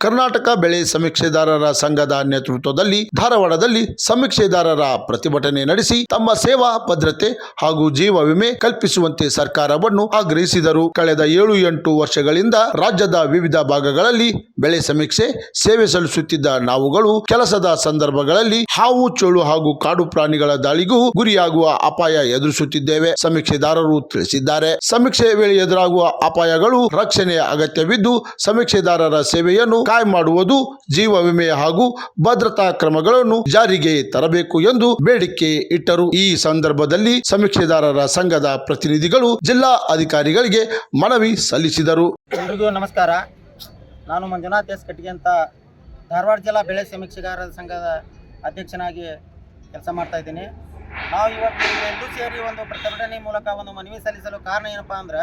ಕರ್ನಾಟಕ ಬೆಳೆ ಸಮೀಕ್ಷೆದಾರರ ಸಂಘದ ನೇತೃತ್ವದಲ್ಲಿ ಧಾರವಾಡದಲ್ಲಿ ಸಮೀಕ್ಷೆದಾರರ ಪ್ರತಿಭಟನೆ ನಡೆಸಿ ತಮ್ಮ ಸೇವಾ, ಭದ್ರತೆ ಹಾಗೂ ಜೀವ ವಿಮೆ ಕಲ್ಪಿಸುವಂತೆ ಸರ್ಕಾರವನ್ನು ಆಗ್ರಹಿಸಿದರು. ಕಳೆದ ಏಳು ಎಂಟು ವರ್ಷಗಳಿಂದ ರಾಜ್ಯದ ವಿವಿಧ ಭಾಗಗಳಲ್ಲಿ ಬೆಳೆ ಸಮೀಕ್ಷೆ, ಸೇವೆ ಸಲ್ಲಿಸುತ್ತಿದ್ದ ನಾವುಗಳು ಕೆಲಸದ ಸಂದರ್ಭಗಳಲ್ಲಿ ಹಾವು, ಚೋಳು ಹಾಗೂ ಕಾಡು ಪ್ರಾಣಿಗಳ ದಾಳಿಗೂ ಗುರಿಯಾಗುವ ಅಪಾಯ ಎದುರಿಸುತ್ತಿದ್ದೇವೆ, ಸಮೀಕ್ಷೆದಾರರು ತಿಳಿಸಿದ್ದಾರೆ. ಸಮೀಕ್ಷೆ ವೇಳೆ ಎದುರಾಗುವ ಅಪಾಯಗಳು ರಕ್ಷಣೆಯ ಅಗತ್ಯವಿದ್ದು, ಸಮೀಕ್ಷೆದಾರರ ಸೇವೆಯನ್ನು ಕಾಯಂ ಮಾಡುವುದು ಜೀವ ವಿಮೆ ಹಾಗೂ ಭದ್ರತಾ ಕ್ರಮಗಳನ್ನು ಜಾರಿಗೆ ತರಬೇಕು ಎಂದು ಬೇಡಿಕೆ ಇಟ್ಟರು. ಈ ಸಂದರ್ಭದಲ್ಲಿ ಸಮೀಕ್ಷೆದಾರರ ಸಂಘದ ಪ್ರತಿನಿಧಿಗಳು ಜಿಲ್ಲಾ ಅಧಿಕಾರಿಗಳಿಗೆ ಮನವಿ ಸಲ್ಲಿಸಿದರು. ಎಲ್ರಿಗೂ ನಮಸ್ಕಾರ. ನಾನು ಮಂಜುನಾಥ್ ಎಸ್. ಕಟ್ಟಿಗೆ ಅಂತ ಧಾರವಾಡ ಜಿಲ್ಲಾ ಬೆಳೆ ಸಮೀಕ್ಷೆಗಾರರ ಸಂಘದ ಅಧ್ಯಕ್ಷನಾಗಿ ಕೆಲಸ ಮಾಡ್ತಾ ಇದ್ದೀನಿ. ನಾವು ಇವತ್ತು ಎಲ್ಲರೂ ಸೇರಿ ಒಂದು ಪ್ರತಿಭಟನೆ ಮೂಲಕ ಒಂದು ಮನವಿ ಸಲ್ಲಿಸಲು ಕಾರಣ ಏನಪ್ಪಾ ಅಂದ್ರೆ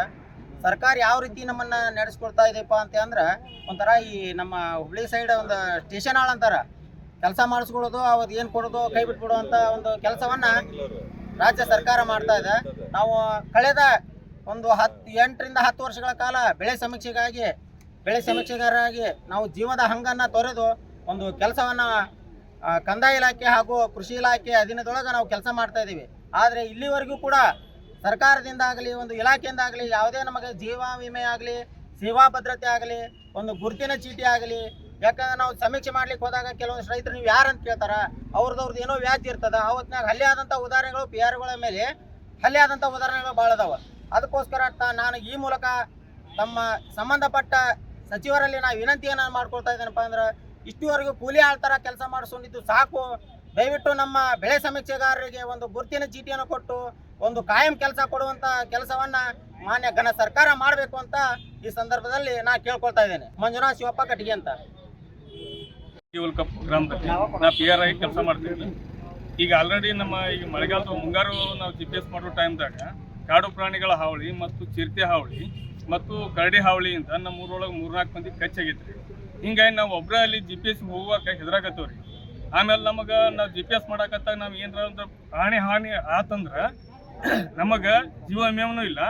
ಸರ್ಕಾರ ಯಾವ ರೀತಿ ನಮ್ಮನ್ನ ನಡೆಸ್ಕೊಡ್ತಾ ಇದೆಯಪ್ಪ ಅಂತ ಅಂದ್ರೆ ಒಂಥರ ಈ ನಮ್ಮ ಹುಬ್ಳಿ ಸೈಡ್ ಒಂದು ಸ್ಟೇಷನ್ ಹಾಳು ಅಂತಾರ. ಕೆಲಸ ಮಾಡಿಸ್ಕೊಳ್ಳೋದು ಅವತ್ತು ಏನು ಕೊಡೋದು, ಕೈ ಬಿಟ್ಬಿಡೋ ಅಂತ ಒಂದು ಕೆಲಸವನ್ನ ರಾಜ್ಯ ಸರ್ಕಾರ ಮಾಡ್ತಾ ಇದೆ. ನಾವು ಕಳೆದ ಒಂದು ಹತ್ತು ಎಂಟರಿಂದ ಹತ್ತು ವರ್ಷಗಳ ಕಾಲ ಬೆಳೆ ಸಮೀಕ್ಷೆಗಾಗಿ, ಬೆಳೆ ಸಮೀಕ್ಷೆಗಾರರಾಗಿ ನಾವು ಜೀವದ ಹಂಗನ್ನು ತೊರೆದು ಒಂದು ಕೆಲಸವನ್ನು ಕಂದಾಯ ಇಲಾಖೆ ಹಾಗೂ ಕೃಷಿ ಇಲಾಖೆ ಅಧೀನದೊಳಗೆ ನಾವು ಕೆಲಸ ಮಾಡ್ತಾ ಇದ್ದೀವಿ ಆದರೆ ಇಲ್ಲಿವರೆಗೂ ಕೂಡ ಸರ್ಕಾರದಿಂದ ಆಗಲಿ ಒಂದು ಇಲಾಖೆಯಿಂದ ಆಗಲಿ ಯಾವುದೇ ನಮಗೆ ಜೀವ ವಿಮೆ ಆಗಲಿ, ಸೇವಾ ಭದ್ರತೆ ಆಗಲಿ, ಒಂದು ಗುರುತಿನ ಚೀಟಿ ಆಗಲಿ, ಯಾಕಂದ್ರೆ ನಾವು ಸಮೀಕ್ಷೆ ಮಾಡ್ಲಿಕ್ಕೆ ಹೋದಾಗ ಕೆಲವೊಂದು ರೈತರು ನೀವು ಯಾರು ಅಂತ ಕೇಳ್ತಾರ ಅವ್ರದ್ದು ಏನೋ ವ್ಯಾಜ್ಯ ಇರ್ತದ, ಅವತ್ತಿನಾಗ ಹಲ್ಲೆ ಆದಂಥ ಉದಾಹರಣೆಗಳು ಪಿ ಆರ್ಗಳ ಮೇಲೆ ಹಲ್ಲೆ ಆದಂಥ ಉದಾಹರಣೆಗಳು ಭಾಳ ಅದಾವ. ಅದಕ್ಕೋಸ್ಕರ ನಾನು ಈ ಮೂಲಕ ತಮ್ಮ ಸಂಬಂಧಪಟ್ಟ ಸಚಿವರಲ್ಲಿ ನಾವು ವಿನಂತಿಯನ್ನು ಮಾಡ್ಕೊಳ್ತಾ ಇದ್ದೇನಪ್ಪ ಅಂದ್ರೆ, ಇಷ್ಟುವರೆಗೂ ಕೂಲಿ ಆಳ್ತಾರ ಕೆಲಸ ಮಾಡಿಸ್ಕೊಂಡಿದ್ದು ಸಾಕು ದಯವಿಟ್ಟು ನಮ್ಮ ಬೆಳೆ ಸಮೀಕ್ಷೆಗಾರರಿಗೆ ಒಂದು ಗುರುತಿನ ಚೀಟಿಯನ್ನು ಕೊಟ್ಟು ಒಂದು ಕಾಯಂ ಕೆಲಸ ಕೊಡುವಂತ ಕೆಲಸವನ್ನ ಮಾನ್ಯ ಘನ ಸರ್ಕಾರ ಮಾಡಬೇಕು ಅಂತ ಈ ಸಂದರ್ಭದಲ್ಲಿ ನಾ ಕೇಳ್ಕೊಳ್ತಾ ಇದ್ದೇನೆ. ಮಂಜುನಾಥ್ ಶಿವಪ್ಪ ಕಟ್ಟಿಗೆ ಅಂತ. ಗ್ರಾಮದಲ್ಲಿ ನಾ ಪಿ ಆರ್ ಕೆಲಸ ಮಾಡ್ತಿದ್ವಿ ಈಗ ಆಲ್ರೆಡಿ ನಮ್ಮ ಈಗ ಮಳೆಗಾಲದ ಮುಂಗಾರು ನಾವು ಜಿ ಪಿ ಎಸ್ ಮಾಡೋ ಟೈಮ್ದಾಗ ಕಾಡು ಪ್ರಾಣಿಗಳ ಹಾವಳಿ ಮತ್ತು ಚಿರತೆ ಹಾವಳಿ ಮತ್ತು ಕರಡಿ ಹಾವಳಿಯಿಂದ ನಮ್ಮ ಊರೊಳಗೆ ಮೂರ್ನಾಲ್ಕು ಮಂದಿ ಕಚ್ಚಾಗೈತ್ರಿ ಹಿಂಗಾಗಿ ನಾವು ಒಬ್ಬರೇ ಅಲ್ಲಿ ಜಿ ಪಿ ಎಸ್ ಹೋಗುವಾಗ ಹೆದರಾಕತ್ತೇವ್ರಿ. ಆಮೇಲೆ ನಮಗೆ ನಾವು ಜಿ ಪಿ ಎಸ್ ಮಾಡಾಕತ್ತಾಗ ನಾವು ಏನಾರ ಹಾನಿ ಹಾನಿ ಆತಂದ್ರೆ ನಮಗೆ ಜೀವ ವಿಮೆನೂ ಇಲ್ಲ.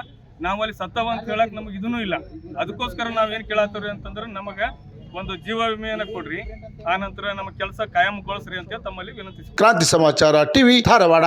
ನಾವು ಅಲ್ಲಿ ಸತ್ತವ ಅಂತ ಹೇಳಕ್ ನಮಗೆ ಇದೂ ಇಲ್ಲ. ಅದಕ್ಕೋಸ್ಕರ ನಾವೇನು ಕೇಳತ್ತವ್ರಿ ಅಂತಂದ್ರೆ ನಮಗೆ ಒಂದು ಜೀವ ವಿಮೆಯನ್ನು ಕೊಡ್ರಿ. ಆ ನಂತರ ನಮ್ಮ ಕೆಲಸ ಕಾಯಂಗೊಳಿಸ್ರಿ ಅಂತ ತಮ್ಮಲ್ಲಿ ವಿನಂತಿಸಿ ಕ್ರಾಂತಿ ಸಮಾಚಾರ ಟಿವಿ ಧಾರವಾಡ.